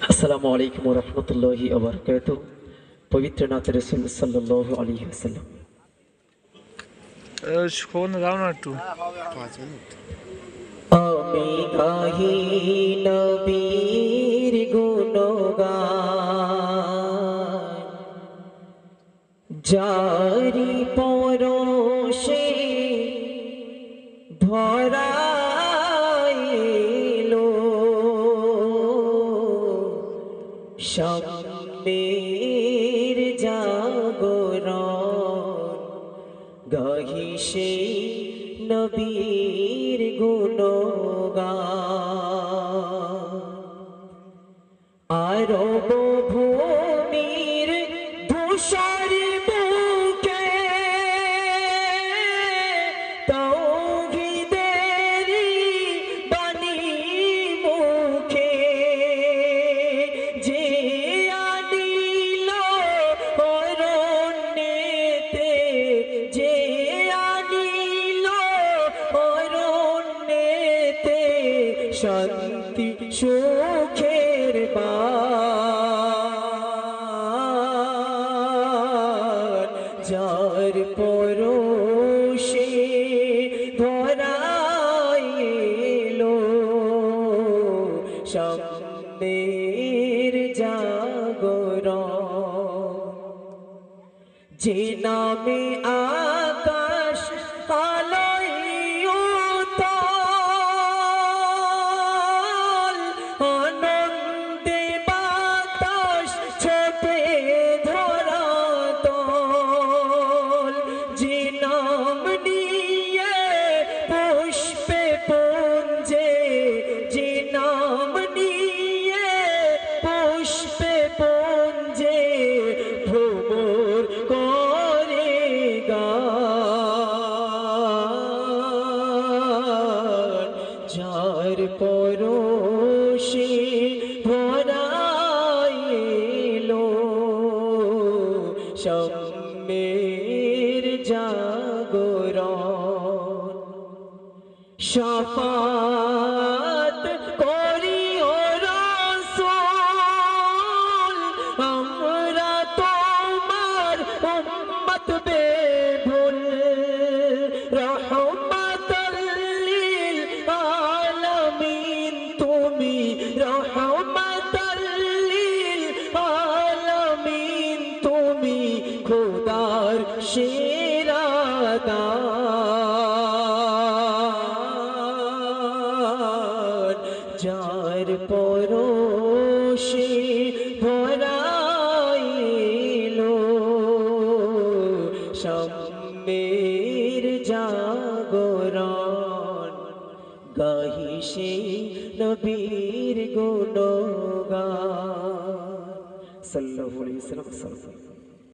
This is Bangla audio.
আসসালামু আলাইকুম রহমতুল্লাহি আবরকাত পবিত্র নাথ রসুল সাল্লাহ আলী আসাল্লাম শোন দাও না একটু। আমি গাহি নবীর গুণগান জারি পরশে ধরাইলো সামনের জাগরণ গহিষে নবীর গুণগান শান্তি সুখের যার পরশে ধরাইলো সামনের জাগরণ। যে নামে আকাশ আলোয় যার পরশে ভরাইলো সম্মের জাগরণ শাফাত খোদার সেরা দান। যার পরশে ভরাইলো সম্মের জাগরণ। গাহি সে নবীর গুণগান। সাল্লাল্লাহু আলাইহি ওয়াসাল্লাম।